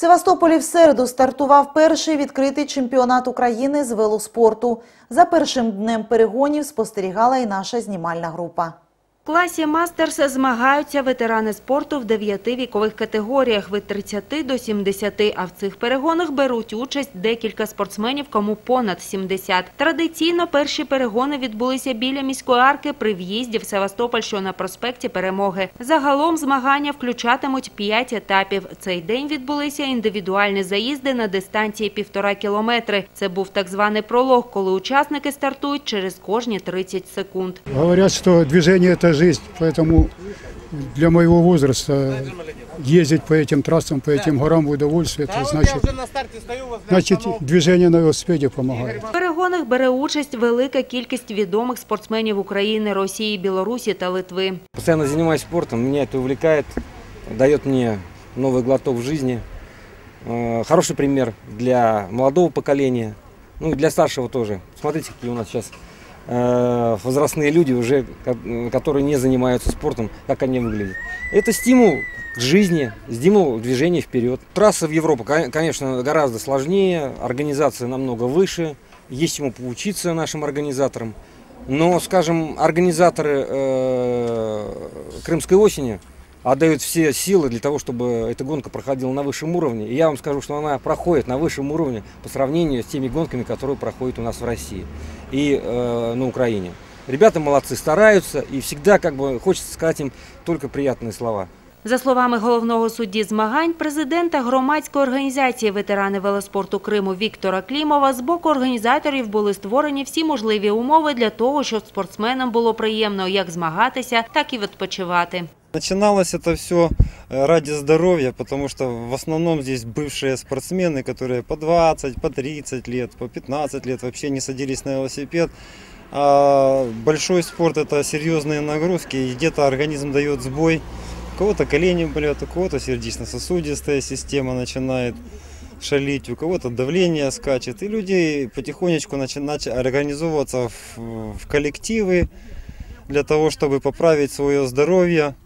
Севастополі в середу стартував перший відкритий чемпіонат України з велоспорту. За першим днем перегонів спостерігала і наша знімальна група. Класі «Мастерс» змагаються ветерани спорту в дев'яти вікових категоріях – від 30 до 70, а в цих перегонах беруть участь декілька спортсменів, кому понад 70. Традиційно перші перегони відбулися біля міської арки при в'їзді в Севастополь, що на проспекті Перемоги. Загалом змагання включатимуть 5 етапів. Цей день відбулися індивідуальні заїзди на дистанції півтора кілометри. Це був так званий пролог, коли учасники стартують через кожні 30 секунд. Говорят, что движение – это жизнь, поэтому для моего возраста ездить по этим трассам, по этим горам в удовольствие, это значит, уже на старте стою возле значит остановки. движение на велосипеде помогает. В перегонах бере участь велика кількість відомих спортсменів України, Росії, Білорусі та Литви. Постоянно занимаюсь спортом, меня это увлекает, дает мне новый глоток в жизни. Э, Хороший пример для молодого поколения, ну и для старшего тоже. Смотрите, какие у нас сейчас э, возрастные люди уже, ко- которые не занимаются спортом, как они выглядят. Это стимул к жизни, стимул к движению вперед. Трасса в Европу, кон- конечно, гораздо сложнее, организация намного выше, есть чему поучиться нашим организаторам. Но, скажем, организаторы э, Крымской осени отдают все силы для того, чтобы эта гонка проходила на высшем уровне. И я вам скажу, что она проходит на высшем уровне по сравнению с теми гонками, которые проходят у нас в России и э, на Украине. Ребята молодцы, стараются, и всегда как бы хочется сказать им только приятные слова. За словами головного судді змагань, президента громадської організації ветерани велоспорту Криму Віктора Клімова, з боку організаторів були створені всі можливі умови для того, щоб спортсменам було приємно як змагатися, так і відпочивати. Начиналось это все ради здоровья, потому что в основном здесь бывшие спортсмены, которые по 20, по 30 лет, по 15 лет вообще не садились на велосипед. А большой спорт это серьезные нагрузки, и где-то организм дает сбой. У кого-то колени болят, у кого-то сердечно-сосудистая система начинает шалить, у кого-то давление скачет. И люди потихонечку начинают организовываться в, в коллективы для того, чтобы поправить свое здоровье.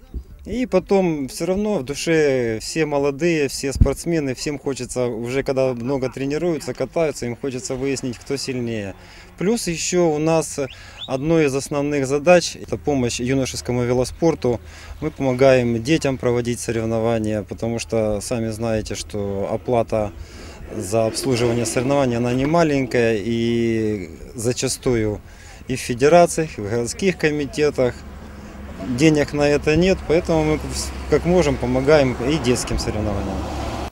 И потом все равно в душе все молодые, все спортсмены, всем хочется, уже когда много тренируются, катаются, им хочется выяснить, кто сильнее. Плюс еще у нас одной из основных задач – это помощь юношескому велоспорту. Мы помогаем детям проводить соревнования, потому что сами знаете, что оплата за обслуживание соревнований, она не маленькая, и зачастую и в федерациях, и в городских комитетах денег на это нет, поэтому мы как можем помогаем и детским соревнованиям.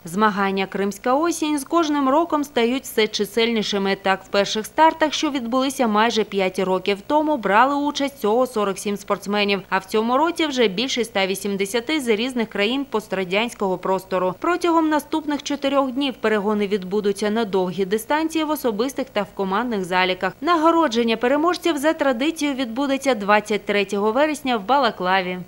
Змагання «Кримська осінь» з кожним роком стають все чисельнішими. Так, в перших стартах, що відбулися майже 5 років тому, брали участь всього 47 спортсменів, а в цьому році вже більше 180 з різних країн пострадянського простору. Протягом наступних чотирьох днів перегони відбудуться на довгі дистанції в особистих та в командних заліках. Нагородження переможців за традицією відбудеться 23 вересня в Балаклаві.